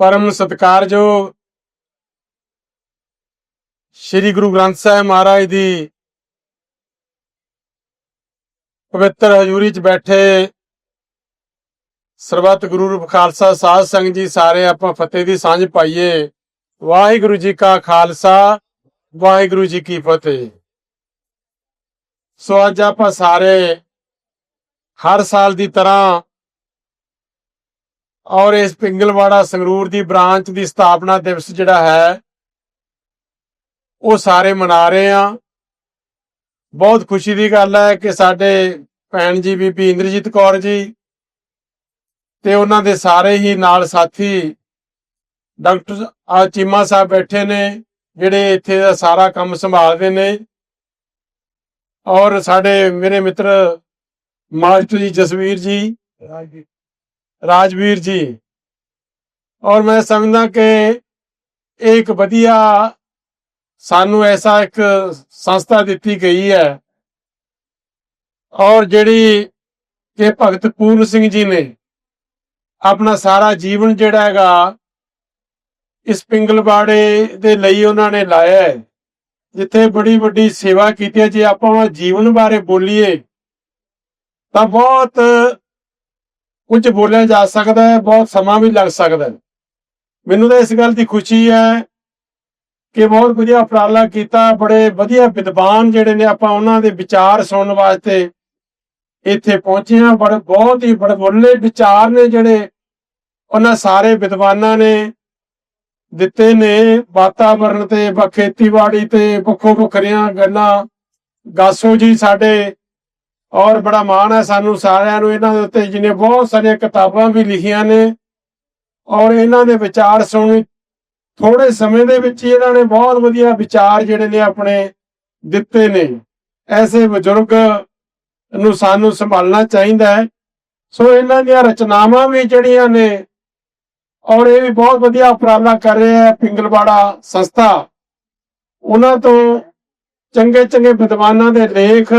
ਪਰਮ ਸਤਿਕਾਰਯੋਗ ਸ੍ਰੀ ਗੁਰੂ ਗ੍ਰੰਥ ਸਾਹਿਬ ਮਹਾਰਾਜ ਦੀ ਪਵਿੱਤਰ ਹਜ਼ੂਰੀ 'ਚ ਬੈਠੇ ਸਰਬੱਤ ਗੁਰੂ ਰੂਪ ਖਾਲਸਾ ਸਾਧ ਸੰਗਤ ਜੀ ਸਾਰੇ ਆਪਾਂ ਫਤਿਹ ਦੀ ਸਾਂਝ ਪਾਈਏ। ਵਾਹਿਗੁਰੂ ਜੀ ਕਾ ਖਾਲਸਾ, ਵਾਹਿਗੁਰੂ ਜੀ ਕੀ ਫਤਿਹ। ਸੋ ਅੱਜ ਆਪਾਂ ਸਾਰੇ ਹਰ ਸਾਲ ਦੀ ਤਰ੍ਹਾਂ ਔਰ ਇਸ ਪਿੰਗਲਵਾੜਾ ਸੰਗਰੂਰ ਦੀ ਬ੍ਰਾਂਚ ਦੀ ਸਥਾਪਨਾ ਦਿਵਸ ਜਿਹੜਾ ਹੈ, ਉਹ ਸਾਰੇ ਮਨਾ ਰਹੇ ਆ ਬਹੁਤ ਖੁਸ਼ੀ ਦੀ ਗੱਲ ਹੈ ਕਿ ਸਾਡੇ ਭੈਣ ਜੀ ਬੀਬੀ ਇੰਦਰਜੀਤ ਕੌਰ ਜੀ ਤੇ ਉਹਨਾਂ ਦੇ ਸਾਰੇ ਹੀ ਨਾਲ ਸਾਥੀ ਡਾਕਟਰ ਚੀਮਾ ਸਾਹਿਬ ਬੈਠੇ ਨੇ, ਜਿਹੜੇ ਇੱਥੇ ਦਾ ਸਾਰਾ ਕੰਮ ਸੰਭਾਲਦੇ ਨੇ। ਔਰ ਸਾਡੇ ਮੇਰੇ ਮਿੱਤਰ ਮਾਸਟਰ ਜੀ ਜਸਵੀਰ ਜੀ ਰਾਜਵੀਰ ਜੀ। ਔਰ ਮੈਂ ਸਮਝਦਾ ਕਿ ਇਹ ਇੱਕ ਵਧੀਆ ਸਾਨੂੰ ਐਸਾ ਇੱਕ ਸੰਸਥਾ ਦਿੱਤੀ ਗਈ ਹੈ। ਔਰ ਜਿਹੜੀ ਕਿ ਭਗਤ ਪੂਰਨ ਸਿੰਘ ਜੀ ਨੇ ਆਪਣਾ ਸਾਰਾ ਜੀਵਨ ਜਿਹੜਾ ਹੈਗਾ ਇਸ ਪਿੰਗਲਵਾੜੇ ਦੇ ਲਈ ਉਹਨਾਂ ਨੇ ਲਾਇਆ ਹੈ। ਜਿੱਥੇ ਬੜੀ ਵੱਡੀ ਸੇਵਾ ਕੀਤੀ ਹੈ। ਜੇ ਆਪਾਂ ਉਹਨਾਂ ਜੀਵਨ ਬਾਰੇ ਬੋਲੀਏ ਤਾਂ ਬਹੁਤ ਕੁਝ ਬੋਲਿਆ ਜਾ ਸਕਦਾ ਹੈ, ਬਹੁਤ ਸਮਾਂ ਵੀ ਲੱਗ ਸਕਦਾ ਹੈ। ਮੈਨੂੰ ਤਾਂ ਇਸ ਗੱਲ ਦੀ ਖੁਸ਼ੀ ਹੈ ਕਿ ਬਹੁਤ ਵਧੀਆ ਉਪਰਾਲਾ ਕੀਤਾ, ਬੜੇ ਵਧੀਆ ਵਿਦਵਾਨ ਜਿਹੜੇ ਨੇ ਆਪਾਂ ਉਹਨਾਂ ਦੇ ਵਿਚਾਰ ਸੁਣਨ ਵਾਸਤੇ ਇੱਥੇ ਪਹੁੰਚੇ ਹਾਂ। ਬੜੇ, ਬਹੁਤ ਹੀ ਬੜੇ ਵਿਚਾਰ ਨੇ ਜਿਹੜੇ ਉਹਨਾਂ ਸਾਰੇ ਵਿਦਵਾਨਾਂ ਨੇ ਦਿੱਤੇ ਨੇ। ਵਾਤਾਵਰਣ ਤੇ, ਬ- ਖੇਤੀਬਾੜੀ ਤੇ ਵੱਖੋ ਵੱਖਰੀਆਂ ਗੱਲਾਂ। ਗਾਸੋ ਜੀ ਸਾਡੇ ਔਰ ਬੜਾ ਮਾਣ ਹੈ ਸਾਨੂੰ ਸਾਰਿਆਂ ਨੂੰ ਇਹਨਾਂ ਦੇ ਉੱਤੇ ਜਿਹਨੇ ਬਹੁਤ ਸਾਰੀਆਂ ਕਿਤਾਬਾਂ ਵੀ ਲਿਖੀਆਂ ਨੇ। ਔਰ ਇਹਨਾਂ ਦੇ ਵਿਚਾਰ ਸੁਣ ਥੋੜੇ ਸਮੇਂ ਦੇ ਵਿੱਚ ਹੀ ਇਹਨਾਂ ਨੇ ਬਹੁਤ ਵਧੀਆ ਵਿਚਾਰ ਜਿਹੜੇ ਨੇ ਆਪਣੇ ਦਿੱਤੇ ਨੇ। ਐਸੇ ਬਜ਼ੁਰਗ ਨੂੰ ਸਾਨੂੰ ਸੰਭਾਲਣਾ ਚਾਹੀਦਾ ਹੈ। ਸੋ ਇਹਨਾਂ ਦੀਆਂ ਰਚਨਾਵਾਂ ਵੀ ਜਿਹੜੀਆਂ ਨੇ, ਔਰ ਇਹ ਵੀ ਬਹੁਤ ਵਧੀਆ ਉਪਰਾਲਾ ਕਰ ਰਿਹਾ ਹੈ ਪਿੰਗਲਵਾੜਾ ਸੰਸਥਾ। ਉਹਨਾਂ ਤੋਂ ਚੰਗੇ ਚੰਗੇ ਵਿਦਵਾਨਾਂ ਦੇ ਲੇਖ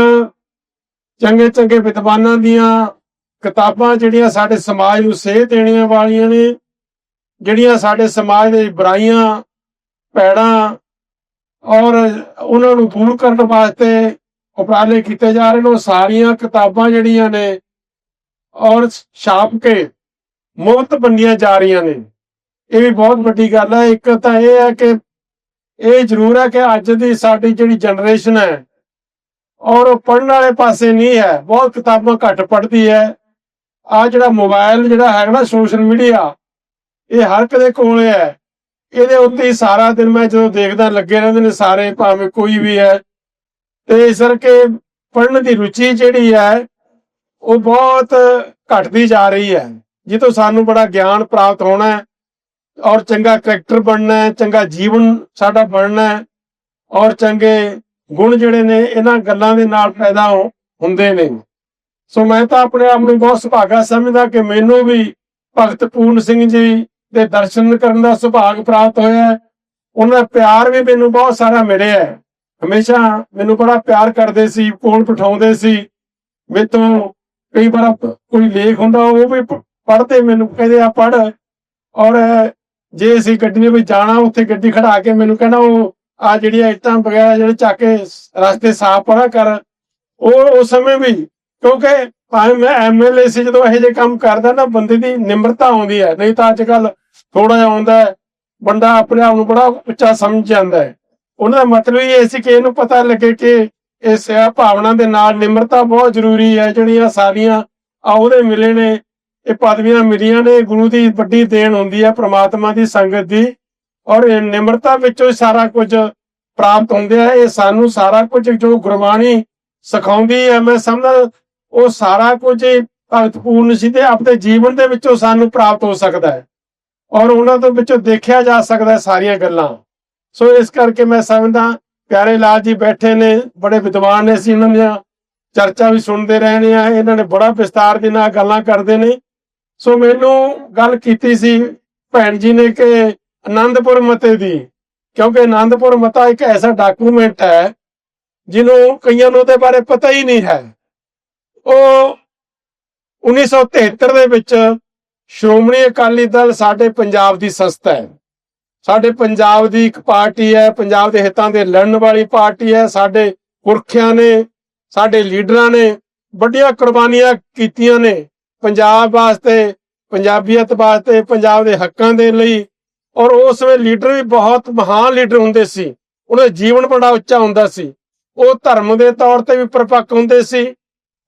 ਚੰਗੇ ਚੰਗੇ ਵਿਦਵਾਨਾਂ ਦੀਆਂ ਕਿਤਾਬਾਂ ਜਿਹੜੀਆਂ ਸਾਡੇ ਸਮਾਜ ਨੂੰ ਸੇਧ ਦੇਣੀਆਂ ਵਾਲੀਆਂ ਨੇ, ਜਿਹੜੀਆਂ ਸਾਡੇ ਸਮਾਜ ਦੇ ਬੁਰਾਈਆਂ ਪੈੜਾਂ ਔਰ ਉਹਨਾਂ ਨੂੰ ਦੂਰ ਕਰਨ ਵਾਸਤੇ ਉਪਰਾਲੇ ਕੀਤੇ ਜਾ ਰਹੇ ਨੇ, ਉਹ ਸਾਰੀਆਂ ਕਿਤਾਬਾਂ ਜਿਹੜੀਆਂ ਨੇ ਔਰ ਛਾਪ ਕੇ ਮੁਫਤ ਵੰਡੀਆਂ ਜਾ ਰਹੀਆਂ ਨੇ। ਇਹ ਵੀ ਬਹੁਤ ਵੱਡੀ ਗੱਲ ਹੈ। ਇੱਕ ਤਾਂ ਇਹ ਹੈ ਕਿ ਇਹ ਜ਼ਰੂਰ ਹੈ ਕਿ ਅੱਜ ਦੀ ਸਾਡੀ ਜਿਹੜੀ ਜਨਰੇਸ਼ਨ ਹੈ ਔਰ ਉਹ ਪੜਨ ਵਾਲੇ ਪਾਸੇ ਨਹੀਂ ਹੈ। ਬਹੁਤ ਕਿਤਾਬਾਂ ਘੱਟ ਪੜ੍ਹਦੀ ਹੈ। ਆ ਜਿਹੜਾ ਮੋਬਾਈਲ ਜਿਹੜਾ ਹੈਗਾ ਨਾ ਸੋਸ਼ਲ ਮੀਡੀਆ ਇਹ ਹਰ ਕਦੇ ਕੋਲ ਹੈ। ਇਹਦੇ ਉੱਤੇ ਹੀ ਸਾਰਾ ਦਿਨ ਮੈਂ ਜਦੋਂ ਦੇਖਦਾ, ਲੱਗੇ ਰਹਿੰਦੇ ਨੇ ਸਾਰੇ, ਭਾਵੇਂ ਕੋਈ ਵੀ ਹੈ। ਤੇ ਇਸ ਕਰਕੇ ਪੜਨ ਦੀ ਰੁਚੀ ਜਿਹੜੀ ਹੈ, ਉਹ ਬਹੁਤ ਘਟਦੀ ਜਾ ਰਹੀ ਹੈ। ਜਿੱਥੋਂ ਸਾਨੂੰ ਬੜਾ ਗਿਆਨ ਪ੍ਰਾਪਤ ਹੋਣਾ ਹੈ ਔਰ ਚੰਗਾ ਕਰੈਕਟਰ ਬਣਨਾ ਹੈ, ਚੰਗਾ ਜੀਵਨ ਸਾਡਾ ਬਣਨਾ ਹੈ ਔਰ ਚੰਗੇ ਗੁਣ ਜਿਹੜੇ ਨੇ, ਇਹਨਾਂ ਗੱਲਾਂ ਦੇ ਨਾਲ ਪੈਦਾ ਹੁੰਦੇ ਨੇ। ਸੋ ਮੈਂ ਤਾਂ ਆਪਣੇ ਆਪ ਨੂੰ ਬਹੁਤ ਸੁਭਾਗਾ ਸਮਝਦਾ ਕਿ ਮੈਨੂੰ ਵੀ ਭਗਤ ਪੂਰਨ ਸਿੰਘ ਜੀ ਦੇ ਦਰਸ਼ਨ ਕਰਨ ਦਾ ਸੁਭਾਗ ਪ੍ਰਾਪਤ ਹੋਇਆ ਉਹਨਾਂ ਦਾ ਪਿਆਰ ਵੀ ਮੈਨੂੰ ਬਹੁਤ ਸਾਰਾ ਮਿਲਿਆ ਹਮੇਸ਼ਾ ਮੈਨੂੰ ਬੜਾ ਪਿਆਰ ਕਰਦੇ ਸੀ ਕੋਲ ਬਿਠਾਉਂਦੇ ਸੀ। ਮੇਤੋਂ ਕਈ ਵਾਰ ਕੋਈ ਲੇਖ ਹੁੰਦਾ, ਉਹ ਵੀ ਪੜ੍ਹਦੇ ਮੈਨੂੰ, ਕਹਿੰਦੇ ਆ, ਪੜ੍ਹ। ਔਰ ਜੇ ਅਸੀਂ ਗੱਡੀ ਵਿੱਚ ਜਾਣਾ, ਉੱਥੇ ਗੱਡੀ ਖੜਾ ਕੇ ਮੈਨੂੰ ਕਹਿੰਦਾ ਉਹ ਆ ਜਿਹੜੀਆਂ ਇੱਟਾਂ ਵਗੈਰਾ ਜਿਹੜੇ ਚੱਕ ਕੇ ਰਸਤੇ ਸਾਫ਼ ਪੜਾ ਕਰ, ਉਹ ਉਸ ਸਮੇਂ ਵੀ ਕਿਉਂਕਿ ਭਾਵੇਂ ਮੈਂ ਐਮਐਲਏ ਸੀ ਜਦੋਂ ਇਹੋ ਜਿਹੇ ਕੰਮ ਕਰਦਾ ਨਾ, ਬੰਦੇ ਦੀ ਨਿਮਰਤਾ ਆਉਂਦੀ ਹੈ। ਨਹੀਂ ਤਾਂ ਅੱਜ ਕੱਲ ਥੋੜਾ ਜਿਹਾ ਆਉਂਦਾ ਬੰਦਾ ਆਪਣੇ ਆਪ ਨੂੰ ਬੜਾ ਉੱਚਾ ਸਮਝ ਜਾਂਦਾ ਹੈ। ਉਹਨਾਂ ਦਾ ਮਤਲਬ ਇਹ ਸੀ ਕਿ ਇਹਨੂੰ ਪਤਾ ਲੱਗੇ ਕਿ ਇਸ ਭਾਵਨਾ ਦੇ ਨਾਲ ਨਿਮਰਤਾ ਬਹੁਤ ਜ਼ਰੂਰੀ ਹੈ। ਜਿਹੜੀਆਂ ਸਾਰੀਆਂ ਆ ਮਿਲੇ ਨੇ, ਇਹ ਪਦਵੀਆਂ ਮਿਲੀਆਂ ਨੇ, ਗੁਰੂ ਦੀ ਵੱਡੀ ਦੇਣ ਹੁੰਦੀ ਹੈ, ਪ੍ਰਮਾਤਮਾ ਦੀ ਸੰਗਤ ਦੀ। ਔਰ ਨਿਮਰਤਾ ਵਿੱਚੋਂ ਹੀ ਸਾਰਾ ਕੁਝ ਪ੍ਰਾਪਤ ਹੁੰਦੇ ਆ। ਇਹ ਸਾਨੂੰ ਸਾਰਾ ਕੁਝ ਜੋ ਗੁਰਬਾਣੀ ਸਿਖਾਉਂਦੀ ਹੈ, ਮੈਂ ਸਮਝਦਾ ਉਹ ਸਾਰਾ ਕੁਝ ਭਗਤ ਪੂਰਨ ਸੀ ਤੇ ਆਪਣੇ ਜੀਵਨ ਦੇ ਵਿੱਚੋਂ ਸਾਨੂੰ ਪ੍ਰਾਪਤ ਹੋ ਸਕਦਾ ਹੈ। ਔਰ ਉਹਨਾਂ ਤੋਂ ਵਿੱਚੋਂ ਦੇਖਿਆ ਜਾ ਸਕਦਾ ਹੈ ਸਾਰੀਆਂ ਗੱਲਾਂ। ਸੋ ਇਸ ਕਰਕੇ ਮੈਂ ਸਮਝਦਾ, ਪਿਆਰੇ ਲਾਲ ਜੀ ਬੈਠੇ ਨੇ, ਬੜੇ ਵਿਦਵਾਨ ਨੇ ਅਸੀਂ ਇਹਨਾਂ ਦੀਆਂ ਚਰਚਾ ਵੀ ਸੁਣਦੇ ਰਹਿਣੇ ਆ ਇਹਨਾਂ ਨੇ ਬੜਾ ਵਿਸਤਾਰ ਦੇ ਨਾਲ ਗੱਲਾਂ ਕਰਦੇ ਨੇ। ਸੋ ਮੈਨੂੰ ਗੱਲ ਕੀਤੀ ਸੀ ਭੈਣ ਜੀ ਨੇ ਕਿ ਆਨੰਦਪੁਰ ਮਤੇ ਦੀ, ਕਿਉਂਕਿ ਆਨੰਦਪੁਰ ਮਤਾ ਇੱਕ ਐਸਾ ਡਾਕੂਮੈਂਟ ਹੈ, ਜਿਹਨੂੰ ਕਈਆਂ ਨੂੰ ਉਹਦੇ ਬਾਰੇ ਪਤਾ ਹੀ ਨਹੀਂ ਹੈ। ਉਹ 1973 ਦੇ ਵਿੱਚ ਸ਼੍ਰੋਮਣੀ ਅਕਾਲੀ ਦਲ ਸਾਡੇ ਪੰਜਾਬ ਦੀ ਸੰਸਥਾ ਹੈ। ਸਾਡੇ ਪੰਜਾਬ ਦੀ ਇੱਕ ਪਾਰਟੀ ਹੈ, ਪੰਜਾਬ ਦੇ ਹਿੱਤਾਂ ਦੇ ਲੜਨ ਵਾਲੀ ਪਾਰਟੀ ਹੈ, ਸਾਡੇ ਪੁਰਖਿਆਂ ਨੇ, ਸਾਡੇ ਲੀਡਰਾਂ ਨੇ ਵੱਡੀਆਂ ਕੁਰਬਾਨੀਆਂ ਕੀਤੀਆਂ ਨੇ। ਪੰਜਾਬ ਵਾਸਤੇ, ਪੰਜਾਬੀਅਤ ਵਾਸਤੇ, ਪੰਜਾਬ ਦੇ ਹੱਕਾਂ ਦੇ ਲਈ ਔਰ ਉਸ ਵੇਲੇ ਲੀਡਰ ਵੀ ਬਹੁਤ ਮਹਾਨ ਲੀਡਰ ਹੁੰਦੇ ਸੀ। ਉਹਨਾਂ ਦਾ ਜੀਵਨ ਬੜਾ ਉੱਚਾ ਹੁੰਦਾ ਸੀ। ਉਹ ਧਰਮ ਦੇ ਤੌਰ ਤੇ ਵੀ ਪਰਪੱਕ ਹੁੰਦੇ ਸੀ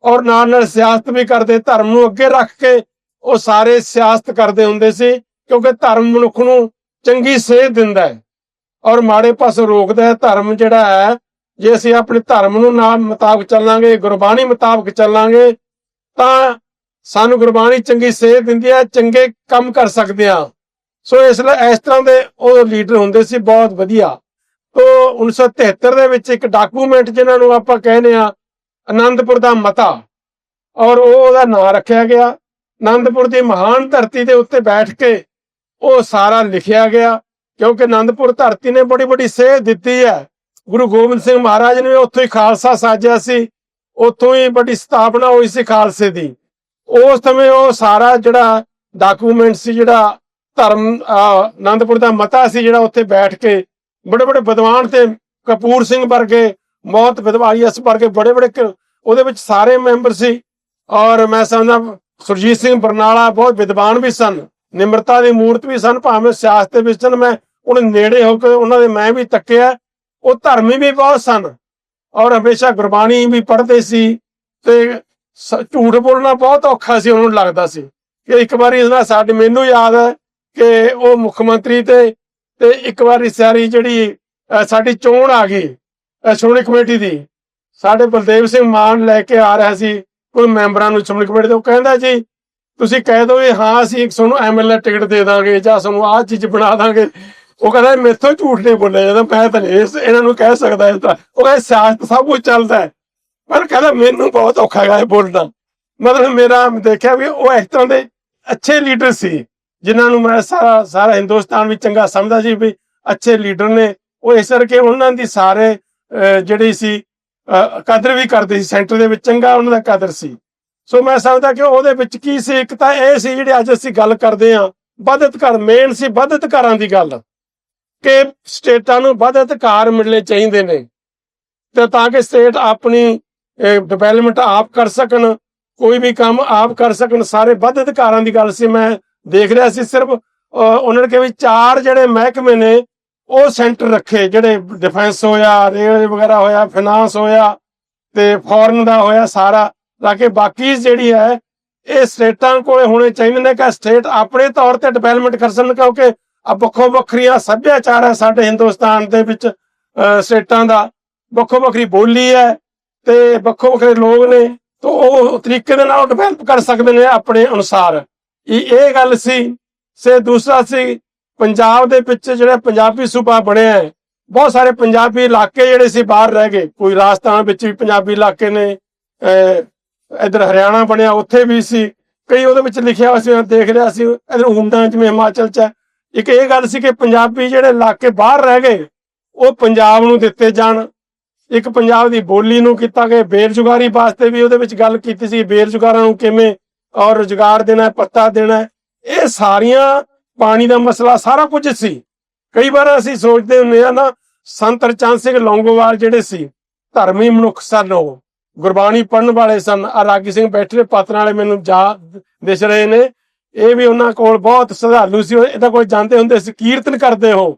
ਔਰ ਨਾਲ ਨਾਲ ਸਿਆਸਤ ਵੀ ਕਰਦੇ। ਧਰਮ ਨੂੰ ਅੱਗੇ ਰੱਖ ਕੇ ਉਹ ਸਾਰੇ ਸਿਆਸਤ ਕਰਦੇ ਹੁੰਦੇ ਸੀ ਕਿਉਂਕਿ ਧਰਮ ਮਨੁੱਖ ਨੂੰ ਚੰਗੀ ਸੇਧ ਦਿੰਦਾ ਹੈ ਔਰ ਮਾੜੇ ਪਾਸੇ ਰੋਕਦਾ ਹੈ। ਧਰਮ ਜਿਹੜਾ ਹੈ, ਜੇ ਅਸੀਂ ਆਪਣੇ ਧਰਮ ਨੂੰ ਨਾਲ ਮੁਤਾਬਕ ਚੱਲਾਂਗੇ, ਗੁਰਬਾਣੀ ਮੁਤਾਬਕ ਚੱਲਾਂਗੇ, ਤਾਂ ਸਾਨੂੰ ਗੁਰਬਾਣੀ ਚੰਗੀ ਸੇਧ ਦਿੰਦੀ ਹੈ, ਚੰਗੇ ਕੰਮ ਕਰ ਸਕਦੇ ਆ ਸੋ ਇਸ ਲਈ ਇਸ ਤਰ੍ਹਾਂ ਦੇ ਉਹ ਲੀਡਰ ਹੁੰਦੇ ਸੀ, ਬਹੁਤ ਵਧੀਆ। ਤੋਂ 1973 ਦੇ ਵਿੱਚ ਇੱਕ ਡਾਕੂਮੈਂਟ ਜਿਹਨਾਂ ਨੂੰ ਆਪਾਂ ਕਹਿੰਦੇ ਆ ਆਨੰਦਪੁਰ ਦਾ ਮਤਾ। ਔਰ ਉਹ ਉਹਦਾ ਨਾਂ ਰੱਖਿਆ ਗਿਆ। ਆਨੰਦਪੁਰ ਦੀ ਮਹਾਨ ਧਰਤੀ ਦੇ ਉੱਤੇ ਬੈਠ ਕੇ ਉਹ ਸਾਰਾ ਲਿਖਿਆ ਗਿਆ, ਕਿਉਂਕਿ ਆਨੰਦਪੁਰ ਧਰਤੀ ਨੇ ਬੜੀ ਬੜੀ ਸੇਧ ਦਿੱਤੀ ਹੈ। ਗੁਰੂ ਗੋਬਿੰਦ ਸਿੰਘ ਮਹਾਰਾਜ ਨੇ ਉੱਥੋਂ ਹੀ ਖਾਲਸਾ ਸਾਜਿਆ ਸੀ, ਉੱਥੋਂ ਹੀ ਬੜੀ ਸਥਾਪਨਾ ਹੋਈ ਸੀ ਖਾਲਸੇ ਦੀ। ਉਸ ਸਮੇਂ ਉਹ ਸਾਰਾ ਜਿਹੜਾ ਡਾਕੂਮੈਂਟ ਸੀ, ਜਿਹੜਾ ਧਰਮ ਅਹ, ਆਨੰਦਪੁਰ ਦਾ ਮਤਾ ਸੀ ਜਿਹੜਾ ਉੱਥੇ ਬੈਠ ਕੇ ਬੜੇ ਬੜੇ ਵਿਦਵਾਨ ਤੇ ਕਪੂਰ ਸਿੰਘ ਵਰਗੇ ਮੌਤ ਵਿਦਵਾਰੀਅਸ ਵਰਗੇ ਬੜੇ ਬੜੇ ਉਹਦੇ ਵਿੱਚ ਸਾਰੇ ਮੈਂਬਰ ਸੀ। ਔਰ ਮੈਂ ਸਮਝਦਾ ਸੁਰਜੀਤ ਸਿੰਘ ਬਰਨਾਲਾ ਬਹੁਤ ਵਿਦਵਾਨ ਵੀ ਸਨ ਨਿਮਰਤਾ ਦੀ ਮੂਰਤ ਵੀ ਸਨ ਭਾਵੇਂ ਸਿਆਸਤ ਦੇ ਵਿੱਚ ਸਨ ਮੈਂ ਉਹਨਾਂ ਨੇੜੇ ਹੋ ਕੇ ਉਹਨਾਂ ਦੇ ਮੈਂ ਵੀ ਤੱਕਿਆ। ਉਹ ਧਰਮੀ ਵੀ ਬਹੁਤ ਸਨ ਔਰ ਹਮੇਸ਼ਾ ਗੁਰਬਾਣੀ ਵੀ ਪੜ੍ਹਦੇ ਸੀ ਤੇ ਸ- ਝੂਠ ਬੋਲਣਾ ਬਹੁਤ ਔਖਾ ਸੀ ਉਹਨਾਂ ਨੂੰ ਲੱਗਦਾ ਸੀ ਕਿ ਇੱਕ ਵਾਰੀ ਇਹਨਾਂ ਸਾਡੇ ਮੈਨੂੰ ਯਾਦ ਹੈ ਕਿ ਉਹ ਮੁੱਖ ਮੰਤਰੀ ਤੇ ਤੇ ਇੱਕ ਵਾਰੀ ਸਾਰੀ ਜਿਹੜੀ ਸਾਡੀ ਚੋਣ ਆ ਗਈ ਸ਼੍ਰੋਮਣੀ ਕਮੇਟੀ ਦੀ, ਸਾਡੇ ਬਲਦੇਵ ਸਿੰਘ ਮਾਨ ਲੈ ਕੇ ਆ ਰਿਹਾ ਸੀ ਕੋਈ ਮੈਂਬਰਾਂ ਨੂੰ ਸ਼੍ਰੋਮਣੀ ਕਮੇਟੀ ਦੇ ਉਹ ਕਹਿੰਦਾ ਜੀ, ਤੁਸੀਂ ਕਹਿ ਦੋ ਵੀ ਹਾਂ, ਅਸੀਂ ਇੱਕ ਤੁਹਾਨੂੰ ਐਮਐਲਏ ਟਿਕਟ ਦੇ ਦਾਂਗੇ, ਜਾਂ ਤੁਹਾਨੂੰ ਆਹ ਚੀਜ਼ ਬਣਾ ਦਾਂਗੇ। ਉਹ ਕਹਿੰਦਾ ਮੇਥੋਂ ਝੂਠ ਨਹੀਂ ਬੋਲਿਆ ਜਾਂਦਾ, ਮੈਂ ਤਾਂ ਨਹੀਂ ਇਹਨਾਂ ਨੂੰ ਕਹਿ ਸਕਦਾ ਇਸ ਤਾਂ ਉਹ ਕਹਿੰਦਾ, ਸਿਆਸਤ ਸਭ ਕੁਝ ਚੱਲਦਾ ਪਰ ਕਹਿੰਦਾ, ਮੈਨੂੰ ਬਹੁਤ ਔਖਾ ਹੈ ਇਹ ਬੋਲਣਾ। ਮਤਲਬ ਮੇਰਾ ਦੇਖਿਆ ਵੀ ਉਹ ਇਸ ਤਰ੍ਹਾਂ ਦੇ ਅੱਛੇ ਲੀਡਰ ਸੀ। ਜਿਨ੍ਹਾਂ ਨੂੰ ਮੈਂ ਸਾਰਾ ਸਾਰਾ ਹਿੰਦੁਸਤਾਨ ਵੀ ਚੰਗਾ ਸਮਝਦਾ ਸੀ ਵੀ ਅੱਛੇ ਲੀਡਰ ਨੇ। ਉਹ ਇਸ ਕਰਕੇ ਉਹਨਾਂ ਦੀ ਸਾਰੇ ਜਿਹੜੀ ਸੀ ਕਦਰ ਵੀ ਕਰਦੇ ਸੀ, ਸੈਂਟਰ ਦੇ ਵਿੱਚ ਚੰਗਾ ਉਹਨਾਂ ਦਾ ਕਦਰ ਸੀ। ਸੋ ਮੈਂ ਸਮਝਦਾ ਕਿ ਉਹਦੇ ਵਿੱਚ ਕੀ ਸੀ, ਇੱਕ ਤਾਂ ਇਹ ਸੀ ਜਿਹੜੀ ਅੱਜ ਅਸੀਂ ਗੱਲ ਕਰਦੇ ਹਾਂ ਵੱਧ ਅਧਿਕਾਰ ਮੇਨ ਸੀ ਵੱਧ ਅਧਿਕਾਰਾਂ ਦੀ ਗੱਲ। ਕਿ ਸਟੇਟਾਂ ਨੂੰ ਵੱਧ ਅਧਿਕਾਰ ਮਿਲਣੇ ਚਾਹੀਦੇ ਨੇ। ਤੇ ਤਾਂ ਕਿ ਸਟੇਟ ਆਪਣੀ ਡਿਵੈਲਪਮੈਂਟ ਆਪ ਕਰ ਸਕਣ, ਕੋਈ ਵੀ ਕੰਮ ਆਪ ਕਰ ਸਕਣ, ਸਾਰੇ ਵੱਧ ਅਧਿਕਾਰਾਂ ਦੀ ਗੱਲ ਸੀ। ਮੈਂ ਦੇਖ ਰਿਹਾ ਸੀ ਸਿਰਫ ਉਹਨਾਂ ਨੇ ਕਿਹਾ ਵੀ ਚਾਰ ਜਿਹੜੇ ਮਹਿਕਮੇ ਨੇ, ਉਹ ਸੈਂਟਰ ਰੱਖੇ, ਜਿਹੜੇ ਡਿਫੈਂਸ ਹੋਇਆ ਰੇਲ ਵਗੈਰਾ ਹੋਇਆ ਫਾਈਨਾਂਸ ਹੋਇਆ ਤੇ ਫੋਰਨ ਦਾ ਹੋਇਆ ਸਾਰਾ, ਤਾਂ ਕਿ ਬਾਕੀ ਜਿਹੜੀ ਹੈ, ਇਹ ਸਟੇਟਾਂ ਕੋਲੇ ਹੋਣੇ ਚਾਹੀਦੇ ਨੇ ਕਿ ਸਟੇਟ ਆਪਣੇ ਤੌਰ ਤੇ ਡਿਵੈਲਪਮੈਂਟ ਕਰ ਸਕਣ, ਕਿਉਂਕਿ ਆ ਵੱਖੋ ਵੱਖਰੀਆਂ ਸੱਭਿਆਚਾਰ ਹੈ ਸਾਡੇ ਹਿੰਦੁਸਤਾਨ ਦੇ ਵਿੱਚ ਸਟੇਟਾਂ ਦਾ। ਵੱਖੋ ਵੱਖਰੀ ਬੋਲੀ ਹੈ ਤੇ ਵੱਖੋ ਵੱਖਰੇ ਲੋਕ ਨੇ, ਤਾਂ ਉਹ ਤਰੀਕੇ ਦੇ ਨਾਲ ਡਿਵੈਲਪ ਕਰ ਸਕਦੇ ਨੇ ਆਪਣੇ ਅਨੁਸਾਰ। ਇਹ ਗੱਲ ਸੀ, ਸੇ ਦੂਸਰਾ ਸੀ, ਪੰਜਾਬ ਦੇ ਵਿੱਚ ਜਿਹੜਾ ਪੰਜਾਬੀ ਸੂਬਾ ਬਣਿਆ ਹੈ ਬਹੁਤ ਸਾਰੇ ਪੰਜਾਬੀ ਇਲਾਕੇ ਜਿਹੜੇ ਸੀ ਬਾਹਰ ਰਹਿ ਗਏ। ਕੋਈ ਰਾਜਸਥਾਨ ਵਿੱਚ ਵੀ ਪੰਜਾਬੀ ਇਲਾਕੇ ਨੇ, ਅਹ, ਇਧਰ ਹਰਿਆਣਾ ਬਣਿਆ, ਉੱਥੇ ਵੀ ਸੀ। ਕਈ ਉਹਦੇ ਵਿੱਚ ਲਿਖਿਆ ਹੋਇਆ ਸੀ ਮੈਂ ਦੇਖ ਰਿਹਾ ਸੀ, ਇਧਰ ਹੁੰਡਾ ਜਿਵੇਂ ਹਿਮਾਚਲ ਚ ਹੈ। ਇੱਕ ਇਹ ਗੱਲ ਸੀ ਕਿ ਪੰਜਾਬੀ ਜਿਹੜੇ ਇਲਾਕੇ ਬਾਹਰ ਰਹਿ ਗਏ, ਉਹ ਪੰਜਾਬ ਨੂੰ ਦਿੱਤੇ ਜਾਣ। ਇੱਕ ਪੰਜਾਬ ਦੀ ਬੋਲੀ ਨੂੰ ਕੀਤਾ ਗਿਆ, ਬੇਰੁਜ਼ਗਾਰੀ ਵਾਸਤੇ ਵੀ ਉਹਦੇ ਵਿੱਚ ਗੱਲ ਕੀਤੀ ਸੀ, ਬੇਰੁਜ਼ਗਾਰਾਂ ਨੂੰ ਕਿਵੇਂ ਔਰ ਰੁਜ਼ਗਾਰ ਦੇਣਾ ਪੱਤਾ ਦੇਣਾ ਇਹ ਸਾਰੀਆਂ ਪਾਣੀ ਦਾ ਮਸਲਾ ਸਾਰਾ ਕੁਝ ਸੀ। ਕਈ ਵਾਰ ਅਸੀਂ ਸੋਚਦੇ ਹੁੰਦੇ ਆ ਨਾ, ਸੰਤ ਰਚਨ ਸਿੰਘ ਲੌਂਗੋਵਾਲ ਜਿਹੜੇ ਸੀ, ਧਰਮੀ ਮਨੁੱਖ ਸਨ ਉਹ। ਗੁਰਬਾਣੀ ਪੜਨ ਵਾਲੇ ਸਨ। ਆ ਰਾਗੀ ਸਿੰਘ ਬੈਠੇ ਪਾਤਰਾਂ ਵਾਲੇ ਮੈਨੂੰ ਜਾ ਦਿਸ ਰਹੇ ਨੇ। ਇਹ ਵੀ ਉਹਨਾਂ ਕੋਲ ਬਹੁਤ ਸ਼ਰਧਾਲੂ ਸੀ। ਉਹ ਇਹਦਾ ਕੋਲ ਜਾਂਦੇ ਹੁੰਦੇ ਸੀ, ਕੀਰਤਨ ਕਰਦੇ ਹੋ।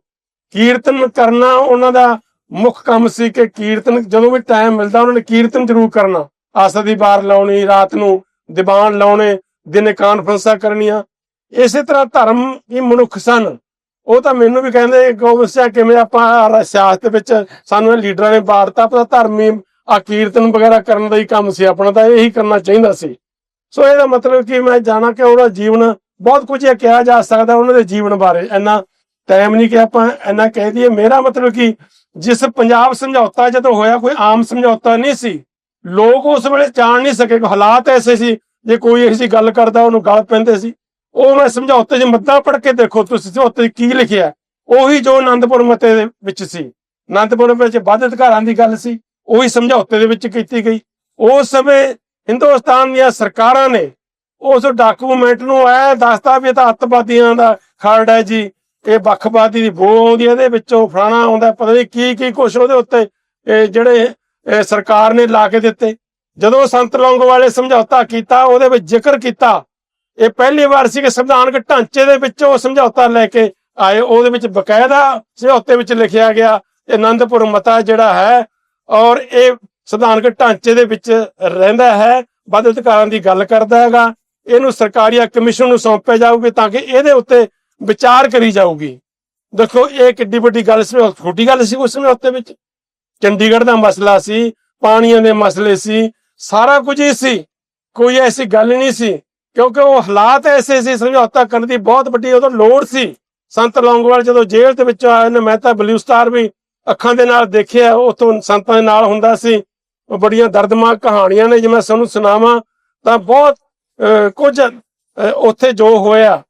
ਕੀਰਤਨ ਕਰਨਾ ਉਹਨਾਂ ਦਾ ਮੁੱਖ ਕੰਮ ਸੀ ਕਿ ਕੀਰਤਨ, ਜਦੋਂ ਵੀ ਟਾਈਮ ਮਿਲਦਾ ਉਹਨਾਂ ਨੇ ਕੀਰਤਨ ਜ਼ਰੂਰ ਕਰਨਾ। ਆਸਾ ਦੀ ਬਾਰ ਲਾਉਣੀ, ਰਾਤ ਨੂੰ ਦੀਵਾਨ ਲਾਉਣੇ, ਦਿਨੇ ਕਾਨਫਰੰਸਾਂ ਕਰਨੀਆਂ। ਇਸੇ ਤਰ੍ਹਾਂ ਧਰਮ ਹੀ ਮਨੁੱਖ ਸਨ। ਉਹ ਤਾਂ ਮੈਨੂੰ ਵੀ ਕਹਿੰਦੇ ਗੋਬਿੰਦ ਸਿੰਘ ਕਿਵੇਂ ਆਪਾਂ ਸਿਆਸਤ ਵਿੱਚ ਸਾਨੂੰ ਲੀਡਰਾਂ ਨੇ ਬਾਰਤਾ ਪਤਾ, ਧਰਮੀ ਆ ਕੀਰਤਨ ਵਗੈਰਾ ਕਰਨ ਦਾ ਹੀ ਕੰਮ ਸੀ, ਆਪਣਾ ਤਾਂ ਇਹੀ ਕਰਨਾ ਚਾਹੀਦਾ ਸੀ। ਸੋ ਇਹਦਾ ਮਤਲਬ ਕਿ ਮੈਂ ਜਾਣਾ ਕਿ ਉਹਦਾ ਜੀਵਨ ਬਹੁਤ ਕੁਝ ਇਹ ਕਿਹਾ ਜਾ ਸਕਦਾ ਉਹਨਾਂ ਦੇ ਜੀਵਨ ਬਾਰੇ। ਇੰਨਾ ਟਾਈਮ ਨਹੀਂ ਕਿ ਆਪਾਂ, ਇੰਨਾ ਕਹਿ ਦਈਏ। ਮੇਰਾ ਮਤਲਬ ਕਿ ਜਿਸ ਪੰਜਾਬ ਸਮਝੌਤਾ ਜਦੋਂ ਹੋਇਆ, ਕੋਈ ਆਮ ਸਮਝੌਤਾ ਨਹੀਂ ਸੀ। ਲੋਕ ਉਸ ਵੇਲੇ ਜਾਣ ਨਹੀਂ ਸਕੇ ਹਾਲਾਤ ਐਸੇ ਸੀ, ਜੇ ਕੋਈ ਇਹੋ ਜਿਹੀ ਗੱਲ ਕਰਦਾ, ਉਹਨੂੰ ਗਲ ਪੈਂਦੇ ਸੀ। ਉਹ ਮੈਂ ਸਮਝੌਤੇ 'ਚ ਮੱਦਾ ਪੜ੍ਹ ਕੇ ਦੇਖੋ, ਤੁਸੀਂ ਸਮਝੌਤੇ ਕੀ ਲਿਖਿਆ ਉਹੀ ਜੋ ਆਨੰਦਪੁਰ ਮਤੇ ਦੇ ਵਿੱਚ ਸੀ। ਆਨੰਦਪੁਰ ਵਿੱਚ ਵੱਧ ਅਧਿਕਾਰਾਂ ਦੀ ਗੱਲ ਸੀ, ਉਹੀ ਸਮਝੌਤੇ ਦੇ ਵਿੱਚ ਕੀਤੀ ਗਈ। ਉਸ ਸਮੇਂ ਹਿੰਦੁਸਤਾਨ ਦੀਆਂ ਸਰਕਾਰਾਂ ਨੇ ਉਸ ਡਾਕੂਮੈਂਟ ਨੂੰ ਐ ਦੱਸਦਾ ਵੀ ਇਹ ਤਾਂ ਅੱਤਵਾਦੀਆਂ ਦਾ ਖਰੜ ਹੈ ਜੀ, ਇਹ ਵੱਖਵਾਦੀ ਦੀ ਬੋ ਆਉਂਦੀ ਇਹਦੇ ਵਿੱਚੋਂ ਫਲਾਣਾ ਆਉਂਦਾ ਪਤਾ ਨਹੀਂ ਕੀ ਕੀ ਕੁਛ ਉਹਦੇ ਉੱਤੇ, ਇਹ ਜਿਹੜੇ ਸਰਕਾਰ ਨੇ ਲਾ ਕੇ ਦਿੱਤੇ। ਜਦੋਂ ਸੰਤ ਲੌਂਗੋਵਾਲ ਨੇ ਸਮਝੌਤਾ ਕੀਤਾ, ਉਹਦੇ ਵਿੱਚ ਜ਼ਿਕਰ ਕੀਤਾ, ਇਹ ਪਹਿਲੀ ਵਾਰ ਸੀ ਕਿ ਸੰਵਿਧਾਨਕ ਢਾਂਚੇ ਦੇ ਵਿੱਚ ਉਹ ਸਮਝੌਤਾ ਲੈ ਕੇ ਆਏ। ਉਹਦੇ ਵਿੱਚ ਬਕਾਇਦਾ ਸਮਝੌਤੇ ਵਿੱਚ ਲਿਖਿਆ ਗਿਆ, ਇਹ ਮਤਾ ਜਿਹੜਾ ਹੈ, ਔਰ ਇਹ ਸੰਵਿਧਾਨਕ ਢਾਂਚੇ ਦੇ ਵਿੱਚ ਰਹਿੰਦਾ ਹੈ, ਵੱਧ ਅਧਿਕਾਰਾਂ ਦੀ ਗੱਲ ਕਰਦਾ ਹੈਗਾ। ਇਹਨੂੰ ਸਰਕਾਰੀਆ ਕਮਿਸ਼ਨ ਨੂੰ ਸੌਂਪਿਆ ਜਾਊਗੀ ਤਾਂ ਕਿ ਇਹਦੇ ਉੱਤੇ ਵਿਚਾਰ ਕਰੀ ਜਾਊਗੀ। ਦੇਖੋ, ਇਹ ਕਿੱਡੀ ਵੱਡੀ ਗੱਲ ਸੀ ਛੋਟੀ ਗੱਲ ਸੀ ਉਸ ਸਮਝੌਤੇ ਵਿੱਚ। ਚੰਡੀਗੜ੍ਹ ਦਾ ਮਸਲਾ ਸੀ ਪਾਣੀਆਂ ਦੇ ਮਸਲੇ ਸੀ ਸਾਰਾ ਕੁਝ ਹੀ ਸੀ। ਕੋਈ ਐਸੀ ਗੱਲ ਨਹੀਂ ਸੀ ਕਿਉਂਕਿ ਉਹ ਹਾਲਾਤ ਐਸੇ ਸੀ ਸਮਝੌਤਾ ਕਰਨ ਦੀ ਬਹੁਤ ਵੱਡੀ ਉਦੋਂ ਲੋੜ ਸੀ। ਸੰਤ ਲੌਂਗੋਵਾਲ ਜਦੋਂ ਜੇਲ੍ਹ ਦੇ ਵਿੱਚੋਂ ਆਏ ਨੇ ਮੈਂ ਤਾਂ ਬਲੂ ਸਟਾਰ ਵੀ ਅੱਖਾਂ ਦੇ ਨਾਲ ਦੇਖਿਆ ਉਤੋਂ ਸੰਤਾਂ ਦੇ ਨਾਲ ਹੁੰਦਾ ਸੀ। ਉਹ ਬੜੀਆਂ ਦਰਦਨਾਕ ਕਹਾਣੀਆਂ ਨੇ ਜੇ ਮੈਂ ਤੁਹਾਨੂੰ ਸੁਣਾਵਾਂ ਤਾਂ ਬਹੁਤ ਅਹ, ਕੁਝ ਉੱਥੇ ਜੋ ਹੋਇਆ।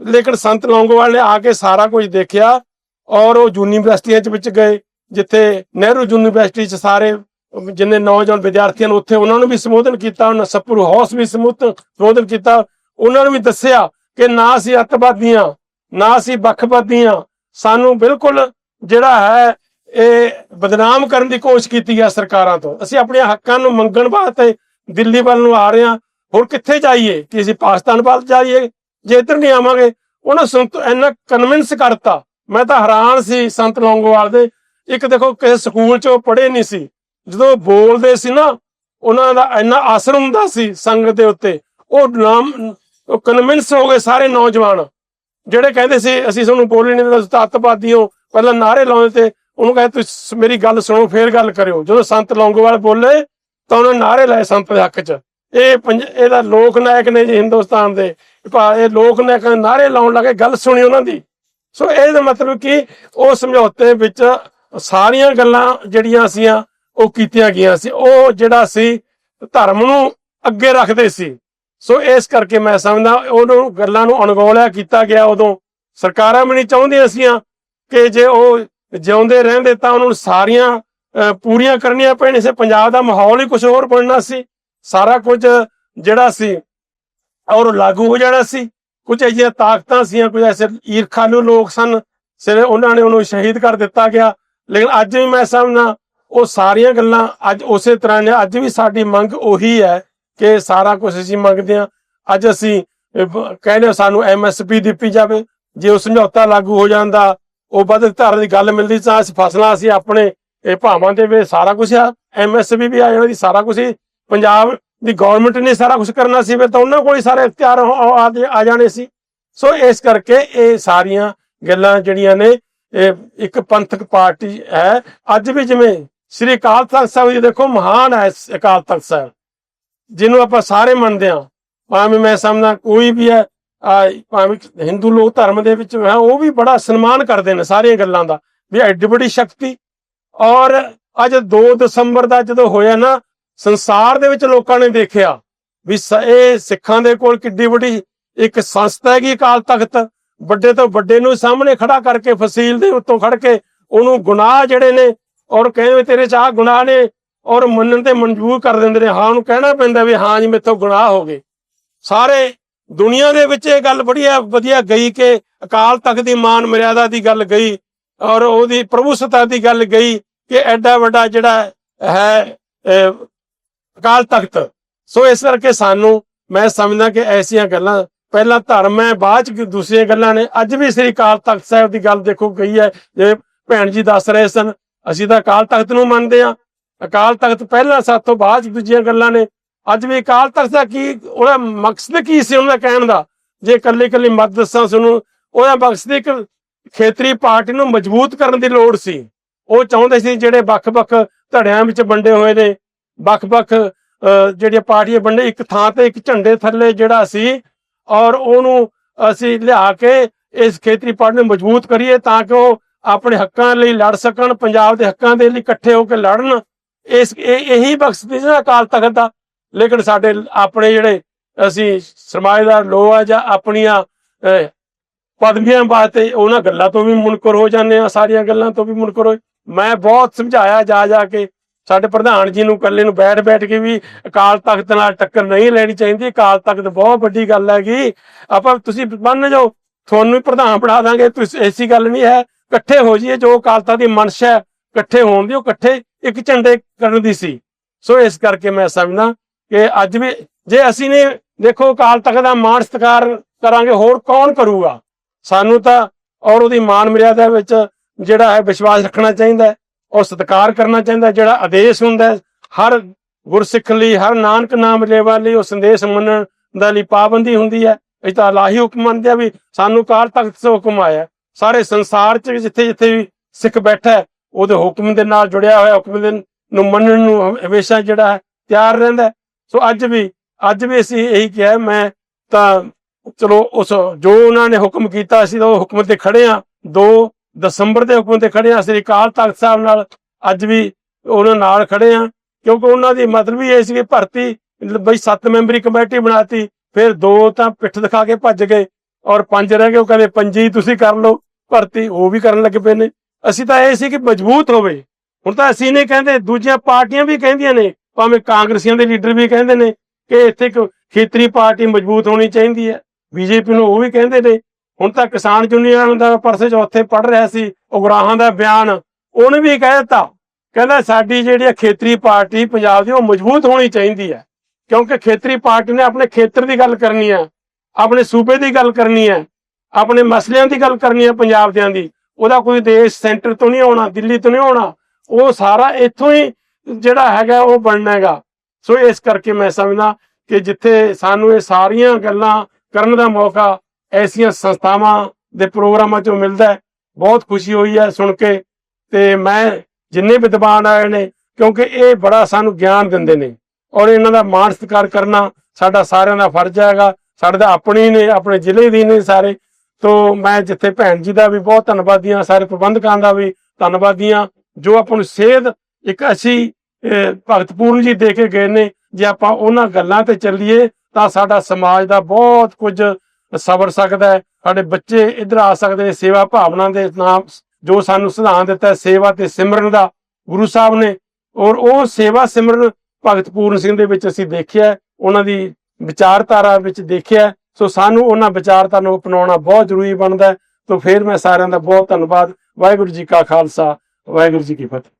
ਲੇਕਿਨ ਸੰਤ ਲੌਂਗੋਵਾਲ ਨੇ ਆ ਕੇ ਸਾਰਾ ਕੁਝ ਦੇਖਿਆ ਔਰ ਉਹ ਯੂਨੀਵਰਸਿਟੀਆਂ ਚ ਵਿੱਚ ਗਏ। ਜਿੱਥੇ ਨਹਿਰੂ ਯੂਨੀਵਰਸਿਟੀ ਚ ਸਾਰੇ ਜਿੰਨੇ ਨੌਜਵਾਨ ਵਿਦਿਆਰਥੀਆਂ ਨੂੰ ਉੱਥੇ ਉਹਨਾਂ ਨੂੰ ਵੀ ਸੰਬੋਧਨ ਕੀਤਾ, ਉਹਨਾਂ ਸੱਪਰੂ ਹੌਸ ਵੀ ਸੰਬੋਧਨ ਸੰਬੋਧਨ ਕੀਤਾ, ਉਹਨਾਂ ਨੂੰ ਵੀ ਦੱਸਿਆ ਕਿ ਨਾ ਅਸੀਂ ਅੱਤਵਾਦੀਆਂ, ਨਾ ਅਸੀਂ ਵੱਖਵਾਦੀਆਂ, ਸਾਨੂੰ ਬਿਲਕੁਲ ਜਿਹੜਾ ਹੈ ਇਹ ਬਦਨਾਮ ਕਰਨ ਦੀ ਕੋਸ਼ਿਸ਼ ਕੀਤੀ ਹੈ ਸਰਕਾਰਾਂ ਤੋਂ। ਅਸੀਂ ਆਪਣੇ ਹੱਕਾਂ ਨੂੰ ਮੰਗਣ ਵਾਸਤੇ ਦਿੱਲੀ ਵੱਲ ਨੂੰ ਆ ਰਹੇ ਹਾਂ। ਹੋਰ ਕਿੱਥੇ ਜਾਈਏ? ਕਿ ਅਸੀਂ ਪਾਕਿਸਤਾਨ ਵੱਲ ਜਾਈਏ? ਜੇ ਇੱਧਰ ਨਹੀਂ ਆਵਾਂਗੇ, ਉਹਨਾਂ ਸੰਤ ਇੰਨਾ ਕਨਵਿੰਸ ਕਰਤਾ। ਮੈਂ ਤਾਂ ਹੈਰਾਨ ਸੀ ਸੰਤ ਲੌਂਗੋਵਾਲ ਦੇ ਇੱਕ ਦੇਖੋ ਕਿਸੇ ਸਕੂਲ 'ਚ ਉਹ ਪੜ੍ਹੇ ਨਹੀਂ ਸੀ। ਜਦੋਂ ਬੋਲਦੇ ਸੀ ਨਾ, ਉਹਨਾਂ ਦਾ ਇੰਨਾ ਅਸਰ ਹੁੰਦਾ ਸੀ ਸੰਗਤ ਦੇ ਉੱਤੇ। ਉਹ ਨਾਮ, ਉਹ ਕਨਵਿੰਸ ਹੋ ਗਏ ਸਾਰੇ ਨੌਜਵਾਨ। ਜਿਹੜੇ ਕਹਿੰਦੇ ਸੀ, ਅਸੀਂ ਤੁਹਾਨੂੰ ਬੋਲਣ ਨਹੀਂ ਦਿੰਦੇ, ਤੁਸੀਂ ਹੋ ਪਹਿਲਾਂ ਨਾਰੇ ਲਾਉਂਦੇ ਤੇ ਉਹਨੂੰ ਕਹਿੰਦੇ ਤੁਸੀਂ ਮੇਰੀ ਗੱਲ ਸੁਣੋ, ਫੇਰ ਗੱਲ ਕਰਿਓ। ਜਦੋਂ ਸੰਤ ਲੌਂਗੋਵਾਲ ਬੋਲੇ, ਤਾਂ ਉਹਨਾਂ ਨਾਰੇ ਲਾਏ ਸੰਤ ਦੇ ਹੱਕ 'ਚ। ਇਹ ਪੰਜ, ਇਹਦਾ ਲੋਕ ਨਾਇਕ ਨੇ ਜੀ ਹਿੰਦੁਸਤਾਨ ਦੇ। ਭਾ- ਇਹ ਲੋਕ ਨਾਇਕ ਨਾਰੇ ਲਾਉਣ ਲੱਗੇ, ਗੱਲ ਸੁਣੀ ਉਹਨਾਂ ਦੀ। ਸੋ ਇਹਦਾ ਮਤਲਬ ਕਿ, ਉਹ ਸਮਝੌਤੇ ਵਿੱਚ ਸਾਰੀਆਂ ਗੱਲਾਂ ਜਿਹੜੀਆਂ ਸੀਆਂ ਉਹ ਕੀਤੀਆਂ ਗਈਆਂ ਸੀ। ਉਹ ਜਿਹੜਾ ਸੀ ਧਰਮ ਨੂੰ ਅੱਗੇ ਰੱਖਦੇ ਸੀ। ਸੋ ਇਸ ਕਰਕੇ ਮੈਂ ਸਮਝਦਾ ਉਹਨੂੰ ਗੱਲਾਂ ਨੂੰ ਅਣਗੌਲਿਆ ਕੀਤਾ ਗਿਆ। ਉਦੋਂ ਸਰਕਾਰਾਂ ਵੀ ਨਹੀਂ ਚਾਹੁੰਦੀਆਂ ਸੀਆਂ ਕਿ ਜੇ ਉਹ ਜਿਉਂਦੇ ਰਹਿੰਦੇ ਤਾਂ ਉਹਨਾਂ ਨੂੰ ਸਾਰੀਆਂ ਅਹ, ਪੂਰੀਆਂ ਕਰਨੀਆਂ ਪੈਣੀਆਂ ਸੀ। ਪੰਜਾਬ ਦਾ ਮਾਹੌਲ ਹੀ ਕੁਝ ਹੋਰ ਬਣਨਾ ਸੀ। ਸਾਰਾ ਕੁਝ ਜਿਹੜਾ ਸੀ ਔਰ ਲਾਗੂ ਹੋ ਜਾਣਾ ਸੀ। ਕੁਝ ਅਜਿਹੀਆਂ ਤਾਕਤਾਂ ਸੀਆਂ ਕੁਝ ਐਸੇ ਈਰਖਾਲੂ ਲੋਕ ਸਨ। ਸਿਰ ਉਹਨਾਂ ਨੇ ਉਹਨੂੰ ਸ਼ਹੀਦ ਕਰ ਦਿੱਤਾ ਗਿਆ। ਲੇਕਿਨ ਅੱਜ ਵੀ ਮੈਂ ਸਮਝਦਾ ਉਹ ਸਾਰੀਆਂ ਗੱਲਾਂ ਅੱਜ ਉਸੇ ਤਰ੍ਹਾਂ ਨੇ ਅੱਜ ਵੀ ਸਾਡੀ ਮੰਗ ਉਹੀ ਹੈ ਕਿ ਸਾਰਾ ਕੁਝ ਅਸੀਂ ਮੰਗਦੇ ਹਾਂ। ਅੱਜ ਅਸੀਂ ਅਹ, ਬ- ਕਹਿੰਦੇ ਹਾਂ ਸਾਨੂੰ ਐਮਐਸਪੀ ਦਿੱਤੀ ਜਾਵੇ ਜੇ ਉਹ ਸਮਝੌਤਾ ਲਾਗੂ ਹੋ ਜਾਂਦਾ ਉਹ ਵੱਧ ਧਾਰਨ ਦੀ ਗੱਲ ਮਿਲਦੀ ਤਾਂ ਅਸੀਂ ਫਸਲਾਂ ਅਸੀਂ ਆਪਣੇ ਇਹ ਭਾਵਾਂ ਦੇ ਵਿੱਚ ਸਾਰਾ ਕੁਝ ਆ ਐਮਐਸਪੀ ਵੀ ਆ ਜਾਣਾ ਦੀ ਸਾਰਾ ਕੁਝ ਹੀ। ਪੰਜਾਬ ਦੀ ਗਵਰਨਮੈਂਟ ਨੇ ਸਾਰਾ ਕੁਝ ਕਰਨਾ ਸੀ ਫਿਰ ਤਾਂ ਉਹਨਾਂ ਕੋਲ ਹੀ ਸਾਰੇ ਇਖਤਿਆਰ ਆ- ਜਾਣੇ ਸੀ। ਸੋ ਇਸ ਕਰਕੇ ਇਹ ਸਾਰੀਆਂ ਗੱਲਾਂ ਜਿਹੜੀਆਂ ਨੇ ਇੱਕ ਪੰਥਕ ਪਾਰਟੀ ਹੈ। ਅੱਜ ਵੀ ਜਿਵੇਂ ਸ੍ਰੀ ਅਕਾਲ ਤਖਤ ਸਾਹਿਬ ਜੀ ਦੇਖੋ ਮਹਾਨ ਹੈ ਅਕਾਲ ਤਖਤ ਸਾਹਿਬ। ਜਿਹਨੂੰ ਆਪਾਂ ਸਾਰੇ ਮੰਨਦੇ ਹਾਂ। ਭਾਵੇਂ ਮੈਂ ਸਮਝਦਾ ਕੋਈ ਵੀ ਹੈ ਭਾਵੇਂ ਹਿੰਦੂ ਲੋਕ ਧਰਮ ਦੇ ਵਿੱਚ ਹੈ, ਉਹ ਵੀ ਬੜਾ ਸਨਮਾਨ ਕਰਦੇ ਨੇ ਸਾਰੀਆਂ ਗੱਲਾਂ ਦਾ, ਵੀ ਐਡੀ ਵੱਡੀ ਸ਼ਕਤੀ। ਔਰ ਅੱਜ 2 ਦਸੰਬਰ ਦਾ ਜਦੋਂ ਹੋਇਆ ਨਾ, ਸੰਸਾਰ ਦੇ ਵਿੱਚ ਲੋਕਾਂ ਨੇ ਦੇਖਿਆ ਵੀ ਸ- ਇਹ ਸਿੱਖਾਂ ਦੇ ਕੋਲ ਕਿੱਡੀ ਵੱਡੀ ਇੱਕ ਸੰਸਥਾ ਹੈਗੀ ਅਕਾਲ ਤਖਤ। ਵੱਡੇ ਤੋਂ ਵੱਡੇ ਨੂੰ ਸਾਹਮਣੇ ਖੜਾ ਕਰਕੇ ਫਸੀਲ ਦੇ ਉੱਤੋਂ ਖੜ ਕੇ ਉਹਨੂੰ ਗੁਨਾਹ ਜਿਹੜੇ ਨੇ ਔਰ ਕਹਿੰਦੇ ਤੇਰੇ ਚ ਆਹ ਗੁਨਾਹ ਨੇ ਔਰ ਮੰਨਣ ਤੇ ਮਨਜ਼ੂਰ ਕਰ ਦਿੰਦੇ ਨੇ, ਹਾਂ ਉਹਨੂੰ ਕਹਿਣਾ ਪੈਂਦਾ ਵੀ ਹਾਂ ਜੀ ਮੇਥੋਂ ਗੁਨਾਹ ਹੋ ਗਏ। ਸਾਰੇ ਦੁਨੀਆ ਦੇ ਵਿੱਚ ਇਹ ਗੱਲ ਬੜੀ ਵਧੀਆ ਗਈ ਕਿ ਅਕਾਲ ਤਖਤ ਦੀ ਮਾਨ ਮਰਿਆਦਾ ਦੀ ਗੱਲ ਗਈ ਔਰ ਉਹਦੀ ਪ੍ਰਭੂ ਪ੍ਰਭੂਸਤਾ ਦੀ ਗੱਲ ਗਈ ਕਿ ਐਡਾ ਵੱਡਾ ਜਿਹੜਾ ਹੈ ਅਕਾਲ ਤਖਤ। ਸੋ ਇਸ ਕਰਕੇ ਸਾਨੂੰ, ਮੈਂ ਸਮਝਦਾ ਕਿ ਐਸੀਆਂ ਗੱਲਾਂ ਪਹਿਲਾਂ ਧਰਮ ਹੈ ਬਾਅਦ ਚ ਦੂਸਰੀਆਂ ਗੱਲਾਂ ਨੇ? ਅੱਜ ਵੀ ਸ੍ਰੀ ਅਕਾਲ ਤਖਤ ਸਾਹਿਬ ਦੀ ਗੱਲ ਦੇਖੋ ਗਈ ਹੈ ਜੇ ਭੈਣ ਜੀ ਦੱਸ ਰਹੇ ਸਨ ਅਸੀਂ ਤਾਂ ਅਕਾਲ ਤਖਤ ਨੂੰ ਮੰਨਦੇ ਹਾਂ। ਅਕਾਲ ਤਖਤ ਪਹਿਲਾਂ ਸਾਥੋਂ ਬਾਅਦ ਦੂਜੀਆਂ ਗੱਲਾਂ ਨੇ। ਅੱਜ ਵੀ ਅਕਾਲ ਤਖਤ ਦਾ ਕੀ ਉਹਦਾ ਮਕਸਦ ਕੀ ਸੀ ਉਹਨਾਂ ਦਾ ਕਹਿਣ ਦਾ? ਜੇ ਇਕੱਲੀ ਇਕੱਲੀ ਮਤ ਦੱਸਾਂ ਤੁਹਾਨੂੰ ਉਹਦਾ ਮਕਸਦ ਇੱਕ ਖੇਤਰੀ ਪਾਰਟੀ ਨੂੰ ਮਜ਼ਬੂਤ ਕਰਨ ਦੀ ਲੋੜ ਸੀ। ਉਹ ਚਾਹੁੰਦੇ ਸੀ ਜਿਹੜੇ ਵੱਖ-ਵੱਖ ਧੜਿਆਂ ਵਿੱਚ ਵੰਡੇ ਹੋਏ ਨੇ ਵੱਖ-ਵੱਖ ਅਹ, ਜਿਹੜੀਆਂ ਪਾਰਟੀਆਂ ਵੰਡੇ ਇੱਕ ਥਾਂ ਤੇ ਇੱਕ ਝੰਡੇ ਥੱਲੇ ਜਿਹੜਾ ਸੀ ਔਰ ਉਹਨੂੰ ਅਸੀਂ ਲਿਆ ਕੇ ਇਸ ਖੇਤਰੀ ਪਾਰਟੀ ਨੂੰ ਮਜ਼ਬੂਤ ਕਰੀਏ ਤਾਂ ਕਿ ਉਹ ਆਪਣੇ ਹੱਕਾਂ ਲਈ ਲੜ ਸਕਣ, ਪੰਜਾਬ ਦੇ ਹੱਕਾਂ ਦੇ ਲਈ ਇਕੱਠੇ ਹੋ ਕੇ ਲੜਨ। ਇਸ ਇਹ- ਇਹੀ ਮਕਸਦ ਸੀ ਨਾ ਅਕਾਲ ਤਖਤ ਦਾ। ਲੇਕਿਨ ਸਾਡੇ ਆਪਣੇ ਜਿਹੜੇ ਅਸੀਂ ਸਰਮਾਏਦਾਰ ਲੋਕ ਆ ਜਾਂ ਆਪਣੀਆਂ ਪਦਵੀਆਂ ਵਾਸਤੇ ਉਹਨਾਂ ਗੱਲਾਂ ਤੋਂ ਵੀ ਮੁਨਕਰ ਹੋ ਜਾਂਦੇ ਆ, ਸਾਰੀਆਂ ਗੱਲਾਂ ਤੋਂ ਵੀ ਮੁਨਕਰ ਹੋਏ। ਮੈਂ ਬਹੁਤ ਸਮਝਾਇਆ ਜਾ ਜਾ ਕੇ ਸਾਡੇ ਪ੍ਰਧਾਨ ਜੀ ਨੂੰ ਇਕੱਲੇ ਨੂੰ ਬੈਠ ਬੈਠ ਕੇ ਵੀ ਅਕਾਲ ਤਖਤ ਨਾਲ ਟੱਕਰ ਨਹੀਂ ਲੈਣੀ ਚਾਹੀਦੀ, ਅਕਾਲ ਤਖਤ ਬਹੁਤ ਵੱਡੀ ਗੱਲ ਹੈਗੀ। ਆਪਾਂ ਤੁਸੀਂ ਮੰਨ ਜਾਓ, ਤੁਹਾਨੂੰ ਹੀ ਪ੍ਰਧਾਨ ਬਣਾ ਦਾਂਗੇ, ਤੁਸੀਂ ਐਸੀ ਗੱਲ ਨਹੀਂ ਹੈ। ਇਕੱਠੇ ਹੋ ਜਾਈਏ, ਜੋ ਅਕਾਲ ਤਖਤ ਦੀ ਮਨਸਾ ਹੈ, ਇਕੱਠੇ ਹੋਣ ਦੀ ਉਹ ਇਕੱਠੇ ਇੱਕ ਝੰਡੇ ਕਰਨ ਦੀ ਸੀ। ਸੋ ਇਸ ਕਰਕੇ ਮੈਂ ਸਮਝਦਾ ਕਿ ਅੱਜ ਵੀ ਜੇ ਅਸੀਂ ਨੇ ਦੇਖੋ ਅਕਾਲ ਤਖਤ ਦਾ ਮਾਣ ਸਤਿਕਾਰ ਕਰਾਂਗੇ, ਹੋਰ ਕੌਣ ਕਰੂਗਾ? ਸਾਨੂੰ ਤਾਂ ਔਰ ਉਹਦੀ ਮਾਨ ਮਰਿਆਦਾ ਵਿੱਚ ਜਿਹੜਾ ਹੈ ਵਿਸ਼ਵਾਸ ਰੱਖਣਾ ਚਾਹੀਦਾ ਹੈ। ਔਰ ਸਤਿਕਾਰ ਕਰਨਾ ਚਾਹੀਦਾ, ਜਿਹੜਾ ਆਦੇਸ਼ ਹੁੰਦਾ ਹਰ ਗੁਰਸਿੱਖ ਲਈ, ਹਰ ਨਾਨਕ ਨਾਮ ਲੈਵਾ ਲਈ ਉਹ ਸੰਦੇਸ਼ ਮੰਨਣ ਦਾ ਲਈ ਪਾਬੰਦੀ ਹੁੰਦੀ ਹੈ। ਇਹ ਤਾਂ ਇਲਾਹੀ ਹੁਕਮ ਮੰਨਦੇ ਆ ਵੀ ਸਾਨੂੰ ਅਕਾਲ ਤਖਤ ਤੋਂ ਹੁਕਮ ਆਇਆ ਸਾਰੇ ਸੰਸਾਰ 'ਚ ਜਿੱਥੇ ਜਿੱਥੇ ਵੀ ਸਿੱਖ ਬੈਠਾ ਉਹਦੇ ਹੁਕਮ ਦੇ ਨਾਲ ਜੁੜਿਆ ਹੋਇਆ ਹੁਕਮ ਦੇ ਨੂੰ ਮੰਨਣ ਨੂੰ ਹਮੇਸ਼ਾ ਜਿਹੜਾ ਹੈ, ਤਿਆਰ ਰਹਿੰਦਾ ਸੋ ਅੱਜ ਵੀ ਅੱਜ ਵੀ ਅਸੀਂ ਇਹੀ ਕਿਹਾ ਮੈਂ ਤਾਂ ਚਲੋ ਉਸ ਜੋ ਉਹਨਾਂ ਨੇ ਹੁਕਮ ਕੀਤਾ ਸੀ, ਤਾਂ ਉਹ ਹੁਕਮ ਤੇ ਖੜੇ ਆ ਦੋ ਦਸੰਬਰ ਦੇ ਹੁਕਮ ਤੇ ਖੜੇ ਆ ਸ੍ਰੀ ਅਕਾਲ ਤਖਤ ਸਾਹਿਬ ਨਾਲ ਅੱਜ ਵੀ ਉਹਨਾਂ ਨਾਲ ਖੜੇ ਆ ਕਿਉਂਕਿ ਉਹਨਾਂ ਦੀ ਮਤਲਬ ਹੀ ਇਹ ਸੀ ਕਿ ਭਰਤੀ ਬਈ 7 ਮੈਂਬਰੀ ਕਮੇਟੀ ਬਣਾਤੀ, ਫਿਰ ਦੋ ਤਾਂ ਪਿੱਠ ਦਿਖਾ ਕੇ ਭੱਜ ਗਏ ਔਰ ਪੰਜ ਰਹਿ ਗਏ, ਉਹ ਕਹਿੰਦੇ ਪੰਜੀ ਤੁਸੀਂ ਕਰ ਲਓ, ਭਰਤੀ ਉਹ ਵੀ ਕਰਨ ਲੱਗ ਪਏ ਨੇ। ਅਸੀਂ ਤਾਂ ਇਹ ਸੀ ਕਿ ਮਜ਼ਬੂਤ ਹੋਵੇ। ਹੁਣ ਤਾਂ ਅਸੀਂ ਨਹੀਂ ਕਹਿੰਦੇ, ਦੂਜੀਆਂ ਪਾਰਟੀਆਂ ਵੀ ਕਹਿੰਦੀਆਂ ਨੇ, ਭਾਵੇਂ ਕਾਂਗਰਸੀਆਂ ਦੇ ਲੀਡਰ ਵੀ ਕਹਿੰਦੇ ਨੇ ਕਿ ਇੱਥੇ ਖੇਤਰੀ ਪਾਰਟੀ ਮਜ਼ਬੂਤ ਹੋਣੀ ਚਾਹੀਦੀ ਹੈ। ਬੀਜੇਪੀ ਨੂੰ ਉਹ ਵੀ ਕਹਿੰਦੇ ਨੇ ਹੁਣ ਤਾਂ ਕਿਸਾਨ ਯੂਨੀਅਨ ਦਾ ਪਰਸੇ ਚੌਥੇ ਪੜ ਰਿਹਾ ਸੀ, ਉਗਰਾਹਾਂ ਦਾ ਬਿਆਨ, ਉਹਨੇ ਵੀ ਕਹਿ ਦਿੱਤਾ ਕਹਿੰਦਾ ਸਾਡੀ ਜਿਹੜੀ ਖੇਤਰੀ ਪਾਰਟੀ ਪੰਜਾਬ ਦੀ ਉਹ ਮਜ਼ਬੂਤ ਹੋਣੀ ਚਾਹੀਦੀ ਹੈ, ਕਿਉਂਕਿ ਖੇਤਰੀ ਪਾਰਟੀ ਨੇ ਆਪਣੇ ਖੇਤਰ ਦੀ ਗੱਲ ਕਰਨੀ ਹੈ, ਆਪਣੇ ਸੂਬੇ ਦੀ ਗੱਲ ਕਰਨੀ ਹੈ, ਆਪਣੇ ਮਸਲਿਆਂ ਦੀ ਗੱਲ ਕਰਨੀ ਹੈ ਪੰਜਾਬ ਦਿਆਂ ਦੀ, ਉਹਦਾ ਕੋਈ ਦੇਸ਼ ਸੈਂਟਰ ਤੋਂ ਨਹੀਂ ਆਉਣਾ, ਦਿੱਲੀ ਤੋਂ ਨਹੀਂ ਆਉਣਾ, ਉਹ ਸਾਰਾ ਇੱਥੋਂ ਹੀ ਜਿਹੜਾ ਹੈਗਾ ਉਹ ਬਣਨਾ ਹੈਗਾ। ਸੋ ਇਸ ਕਰਕੇ ਮੈਂ ਸਮਝਦਾ ਕਿ ਜਿੱਥੇ ਸਾਨੂੰ ਇਹ ਸਾਰੀਆਂ ਗੱਲਾਂ ਕਰਨ ਦਾ ਮੌਕਾ ਐਸੀਆਂ ਸੰਸਥਾਵਾਂ ਦੇ ਪ੍ਰੋਗਰਾਮਾਂ ਚੋਂ ਮਿਲਦਾ ਹੈ। ਬਹੁਤ ਖੁਸ਼ੀ ਹੋਈ ਹੈ ਸੁਣ ਕੇ ਤੇ ਮੈਂ ਜਿੰਨੇ ਵਿਦਵਾਨ ਆਏ ਨੇ, ਕਿਉਂਕਿ ਇਹ ਬੜਾ ਸਾਨੂੰ ਗਿਆਨ ਦਿੰਦੇ ਨੇ ਔਰ ਇਹਨਾਂ ਦਾ ਮਾਣ ਸਤਿਕਾਰ ਕਰਨਾ ਸਾਡਾ ਸਾਰਿਆਂ ਦਾ ਫਰਜ਼ ਹੈਗਾ। ਸਾਡੇ ਤਾਂ ਆਪਣੀ ਨੇ, ਆਪਣੇ ਜ਼ਿਲ੍ਹੇ ਦੀ ਨੇ ਸਾਰੇ। ਤੋਂ ਮੈਂ ਜਿੱਥੇ ਭੈਣ ਜੀ ਦਾ ਵੀ ਬਹੁਤ ਧੰਨਵਾਦੀ ਹਾਂ, ਸਾਰੇ ਪ੍ਰਬੰਧਕਾਂ ਦਾ ਵੀ ਧੰਨਵਾਦੀ ਹਾਂ, ਜੋ ਆਪਾਂ ਨੂੰ ਸੇਧ ਇੱਕ ਅਸੀਂ ਭਗਤ ਪੂਰਨ ਜੀ ਦੇ ਕੇ ਗਏ ਨੇ। ਜੇ ਆਪਾਂ ਉਹਨਾਂ ਗੱਲਾਂ ਤੇ ਚੱਲੀਏ ਤਾਂ ਸਾਡਾ ਸਮਾਜ ਦਾ ਬਹੁਤ ਕੁਝ ਸਬਰ ਸਕਦਾ ਹੈ। ਸਾਡੇ ਬੱਚੇ ਇੱਧਰ ਆ ਸਕਦੇ ਨੇ ਸੇਵਾ ਭਾਵਨਾ ਦੇ ਨਾਮ, ਜੋ ਸਾਨੂੰ ਸਿਧਾਂਤ ਦਿੱਤਾ ਸੇਵਾ ਤੇ ਸਿਮਰਨ ਦਾ। ਗੁਰੂ ਸਾਹਿਬ ਨੇ ਔਰ ਉਹ ਸੇਵਾ ਸਿਮਰਨ ਭਗਤ ਪੂਰਨ ਸਿੰਘ ਦੇ ਵਿੱਚ ਅਸੀਂ ਦੇਖਿਆ ਉਹਨਾਂ ਦੀ ਵਿਚਾਰਧਾਰਾ ਵਿੱਚ ਦੇਖਿਆ ਸੋ ਸਾਨੂੰ ਉਹਨਾਂ ਵਿਚਾਰਧਾਰਾ ਨੂੰ ਅਪਣਾਉਣਾ ਬਹੁਤ ਜ਼ਰੂਰੀ ਬਣਦਾ ਹੈ। ਤੋਂ ਫਿਰ ਮੈਂ ਸਾਰਿਆਂ ਦਾ ਬਹੁਤ ਧੰਨਵਾਦ। ਵਾਹਿਗੁਰੂ ਜੀ ਕਾ ਖਾਲਸਾ, ਵਾਹਿਗੁਰੂ ਜੀ ਕੀ ਫਤਿਹ।